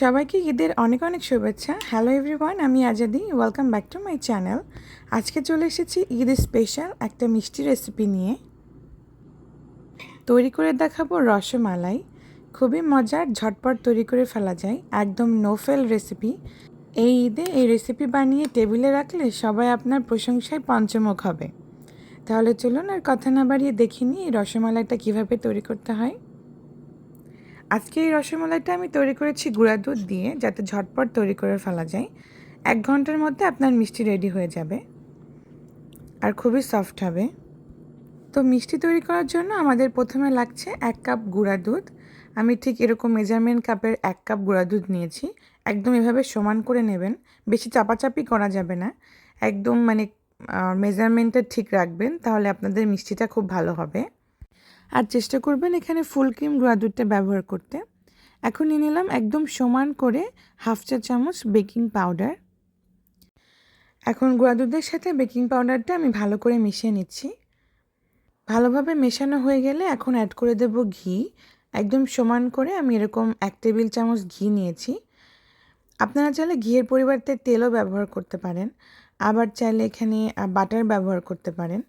সবাইকে ঈদের অনেক অনেক শুভেচ্ছা। হ্যালো এভরিওয়ান আমি Azadi. Welcome back to my channel আজকে চলে এসেছি ঈদ স্পেশাল একটা মিষ্টি রেসিপি নিয়ে। তৈরি করে দেখাবো রসমালাই। খুবই মজার, ঝটপট তৈরি করে ফেলা যায়। একদম নোফেল রেসিপি এই ঈদে এই রেসিপি বানিয়ে টেবিলে রাখলে সবাই আপনার প্রশংসায় পঞ্চমুখ হবে। তাহলে চলুন আর কথা না বাড়িয়ে দেখিনি এই রসমালাইটা কীভাবে তৈরি করতে হয়। আজকে এই রসমালাইটা আমি তৈরি করেছি গুঁড়া দুধ দিয়ে, যাতে ঝটপট তৈরি করে ফেলা যায়। এক ঘণ্টার মধ্যে আপনার মিষ্টি রেডি হয়ে যাবে। আর খুবই সফট হবে। তো মিষ্টি তৈরি করার জন্য আমাদের প্রথমে লাগছে এক কাপ গুঁড়া দুধ। আমি ঠিক এরকম মেজারমেন্ট কাপের এক কাপ গুঁড়া দুধ নিয়েছি। একদম এভাবে সমান করে নেবেন। বেশি চাপাচাপি করা যাবে না। একদম মানে মেজারমেন্টটা ঠিক রাখবেন, তাহলে আপনাদের মিষ্টিটা খুব ভালো হবে। আর চেষ্টা করবেন এখানে ফুল ক্রিম গুঁড়া দুধটা ব্যবহার করতে। এখন নিয়ে নিলাম একদম সমান করে হাফ চা চামচ বেকিং পাউডার। এখন গুঁড়া দুধের সাথে বেকিং পাউডারটা আমি ভালো করে মিশিয়ে নিচ্ছি। ভালোভাবে মেশানো হয়ে গেলে এখন অ্যাড করে দেব ঘি। একদম সমান করে আমি এরকম এক টেবিল চামচ ঘি নিয়েছি। আপনারা চাইলে ঘিয়ের পরিবর্তে তেলও ব্যবহার করতে পারেন। আবার চাইলে এখানে বাটার ব্যবহার করতে পারেন।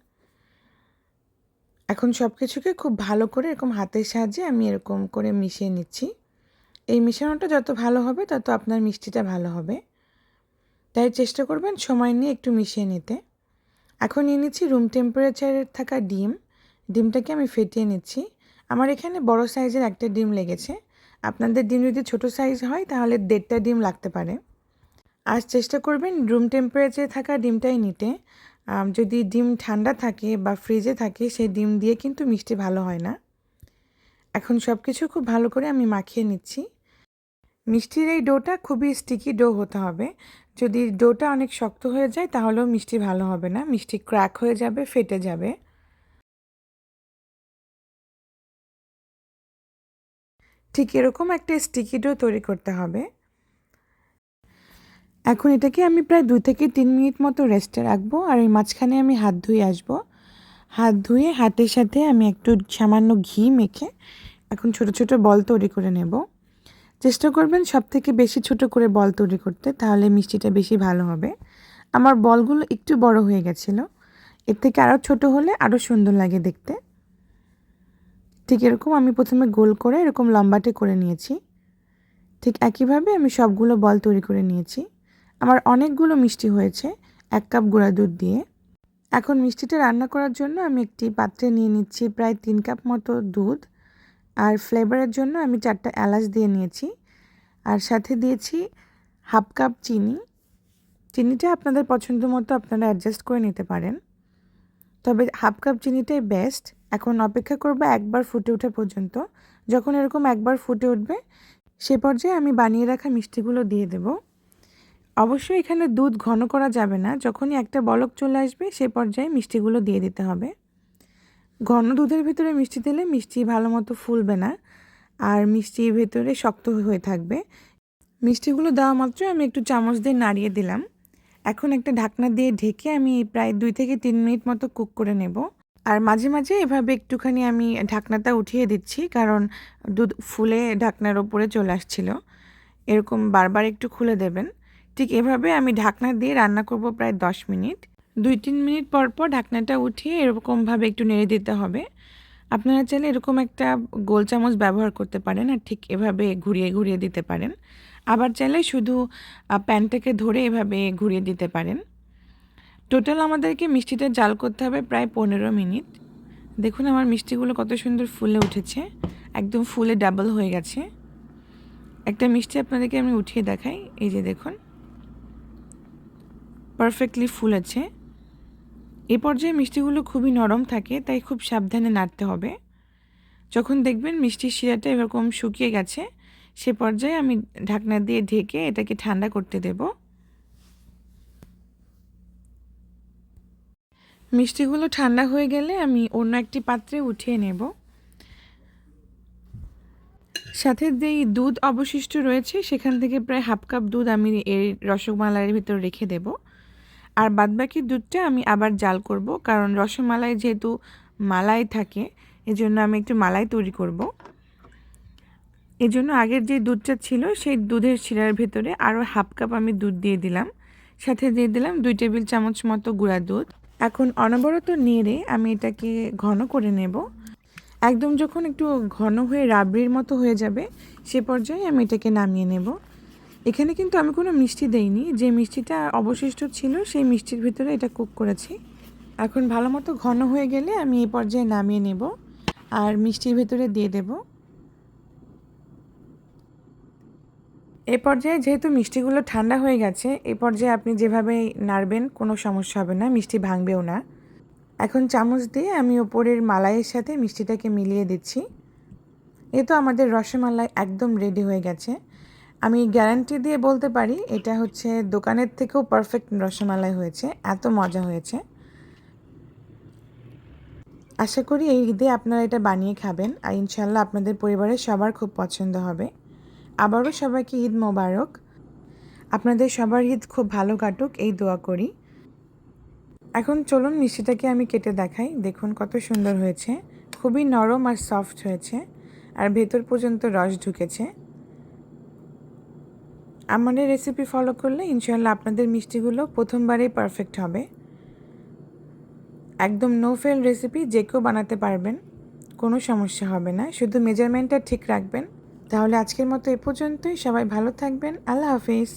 এখন সব কিছুকে খুব ভালো করে এরকম হাতের সাহায্যে আমি এরকম করে মিশিয়ে নিচ্ছি। এই মিশানোটা যত ভালো হবে, তত আপনার মিষ্টিটা ভালো হবে। তাই চেষ্টা করবেন সময় নিয়ে একটু মিশিয়ে নিতে। এখন নিয়ে নিচ্ছি রুম টেম্পারেচারে থাকা ডিম। ডিমটাকে আমি ফেটিয়ে নিচ্ছি। আমার এখানে বড় সাইজের একটা ডিম লেগেছে। আপনাদের ডিম যদি ছোটো সাইজ হয়, তাহলে দেড়টা ডিম লাগতে পারে। আর চেষ্টা করবেন রুম টেম্পারেচারে থাকা ডিমটাই নিতে। যদি ডিম ঠান্ডা থাকে বা ফ্রিজে থাকে, সেই ডিম দিয়ে কিন্তু মিষ্টি ভালো হয় না। এখন সব কিছু খুব ভালো করে আমি মাখিয়ে নিচ্ছি। মিষ্টির এই ডোটা খুবই স্টিকি ডো হতে হবে। যদি ডোটা অনেক শক্ত হয়ে যায়, তাহলেও মিষ্টি ভালো হবে না। মিষ্টি ক্র্যাক হয়ে যাবে, ফেটে যাবে। ঠিক এরকম একটা স্টিকি ডো তৈরি করতে হবে। এখন এটাকে আমি প্রায় দুই থেকে তিন মিনিট মতো রেস্টে রাখব আর এই মাঝখানে আমি হাত ধুয়ে আসব। হাত ধুয়ে হাতের সাথে আমি একটু সামান্য ঘি মেখে এখন ছোট ছোট বল তৈরি করে নেব। চেষ্টা করবেন সব থেকে বেশি ছোট করে বল তৈরি করতে, তাহলে মিষ্টিটা বেশি ভালো হবে। আমার বলগুলো একটু বড় হয়ে গেছিল। এর থেকে আরও ছোট হলে আরও সুন্দর লাগে দেখতে। ঠিক এরকম আমি প্রথমে গোল করে এরকম লম্বাটে করে নিয়েছি। ঠিক একইভাবে আমি সবগুলো বল তৈরি করে নিয়েছি। আমার অনেকগুলো মিষ্টি হয়েছে, এক কাপ গুঁড়া দুধ দিয়ে। এখন মিষ্টিটা রান্না করার জন্য আমি একটি পাত্রে নিয়ে নিচ্ছি প্রায় তিন কাপ মতো দুধ। আর ফ্লেভারের জন্য আমি চারটা এলাচ দিয়ে নিয়েছি। আর সাথে দিয়েছি হাফ কাপ চিনি। চিনিটা আপনাদের পছন্দ মতো আপনারা অ্যাডজাস্ট করে নিতে পারেন। তবে হাফ কাপ চিনিটাই বেস্ট এখন অপেক্ষা করব একবার ফুটে ওঠা পর্যন্ত। যখন এরকম একবার ফুটে উঠবে, সে পর্যায়ে আমি বানিয়ে রাখা মিষ্টিগুলো দিয়ে দেবো। অবশ্যই এখানে দুধ ঘন করা যাবে না। যখনই একটা বলক চলে আসবে, সে পর্যায়ে মিষ্টিগুলো দিয়ে দিতে হবে। ঘন দুধের ভিতরে মিষ্টি দিলে মিষ্টি ভালো মতো ফুলবে না আর মিষ্টির ভেতরে শক্ত হয়ে থাকবে। মিষ্টিগুলো দেওয়া মাত্র আমি একটু চামচ দিয়ে নাড়িয়ে দিলাম। এখন একটা ঢাকনা দিয়ে ঢেকে আমি প্রায় দুই থেকে তিন মিনিট মতো কুক করে নেব। আর মাঝে মাঝে এভাবে একটুখানি আমি ঢাকনাটা উঠিয়ে দিচ্ছি, কারণ দুধ ফুলে ঢাকনার ওপরে চলে আসছিল। এরকম বারবার একটু খুলে দেবেন। ঠিক এভাবে আমি ঢাকনা দিয়ে রান্না করব প্রায় দশ মিনিট। দুই তিন মিনিট পর পর ঢাকনাটা উঠিয়ে এরকমভাবে একটু নেড়ে দিতে হবে। আপনারা চাইলে এরকম একটা গোল চামচ ব্যবহার করতে পারেন আর ঠিক এভাবে ঘুরিয়ে ঘুরিয়ে দিতে পারেন। আবার চাইলে শুধু প্যানটাকে ধরে এভাবে ঘুরিয়ে দিতে পারেন। টোটাল আমাদেরকে মিষ্টিটা জাল করতে হবে প্রায় পনেরো মিনিট। দেখুন আমার মিষ্টিগুলো কত সুন্দর ফুলে উঠেছে। একদম ফুলে ডাবল হয়ে গেছে। একটা মিষ্টি আপনাদেরকে আমি উঠিয়ে দেখাই। এই যে দেখুন। পারফেক্টলি ফুলেছে এ পর্যায়ে মিষ্টিগুলো খুবই নরম থাকে, তাই খুব সাবধানে নাড়তে হবে। যখন দেখবেন মিষ্টির শিরাটা এরকম শুকিয়ে গেছে, সে পর্যায়ে আমি ঢাকনা দিয়ে ঢেকে এটাকে ঠান্ডা করতে দেব। মিষ্টিগুলো ঠান্ডা হয়ে গেলে আমি অন্য একটি পাত্রে উঠিয়ে নেব। সাথে যেই দুধ অবশিষ্ট রয়েছে, সেখান থেকে প্রায় হাফ কাপ দুধ আমি এর রসমালাইয়ের ভিতর রেখে দেবো। আর বাদবাকি দুধটা আমি আবার জাল করব, কারণ রসমালাই যেহেতু মালাই থাকে, এজন্য আমি একটু মালাই তৈরি করব। এই জন্য আগের যে দুধটা ছিল, সেই দুধের শিরার ভেতরে আরও হাফ কাপ আমি দুধ দিয়ে দিলাম। সাথে দিয়ে দিলাম দুই টেবিল চামচ মতো গুঁড়া দুধ। এখন অনবরত নেড়ে আমি এটাকে ঘন করে নেব। একদম যখন একটু ঘন হয়ে রাবড়ির মতো হয়ে যাবে, সে পর্যায়ে আমি এটাকে নামিয়ে নেব। এখানে কিন্তু আমি কোনো মিষ্টি দেইনি। যে মিষ্টিটা অবশিষ্ট ছিল, সেই মিষ্টির ভিতরে এটা কুক করেছি। এখন ভালো মতো ঘন হয়ে গেলে আমি এই পর্যায়ে নামিয়ে নেব আর মিষ্টির ভেতরে দিয়ে দেব। এ পর্যায়ে যেহেতু মিষ্টিগুলো ঠান্ডা হয়ে গেছে, এ পর্যায়ে আপনি যেভাবে নাড়বেন কোনো সমস্যা হবে না, মিষ্টি ভাঙবেও না। এখন চামচ দিয়ে আমি ওপরের মালাইয়ের সাথে মিষ্টিটাকে মিলিয়ে দিচ্ছি। এ তো আমাদের রসমালাই একদম রেডি হয়ে গেছে। আমি গ্যারান্টি দিয়ে বলতে পারি, এটা হচ্ছে দোকানের থেকেও পারফেক্ট রসমালাই হয়েছে, এত মজা হয়েছে। আশা করি এই ঈদে আপনারা এটা বানিয়ে খাবেন, আর ইনশাল্লাহ আপনাদের পরিবারের সবার খুব পছন্দ হবে। আবারও সবাইকে ঈদ মোবারক। আপনাদের সবার ঈদ খুব ভালো কাটুক, এই দোয়া করি। এখন চলুন মিষ্টিটাকে আমি কেটে দেখাই, দেখুন কত সুন্দর হয়েছে। খুবই নরম আর সফট হয়েছে, আর ভেতর পর্যন্ত রস ঢুকেছে। আমাদের রেসিপি ফলো করলে ইনশাল্লাহ আপনাদের মিষ্টিগুলো প্রথমবারেই পারফেক্ট হবে। একদম নো ফেল রেসিপি যে কেউ বানাতে পারবেন, কোনো সমস্যা হবে না। শুধু মেজারমেন্টটা ঠিক রাখবেন। তাহলে আজকের মতো এ পর্যন্তই। সবাই ভালো থাকবেন। আল্লাহ হাফিজ।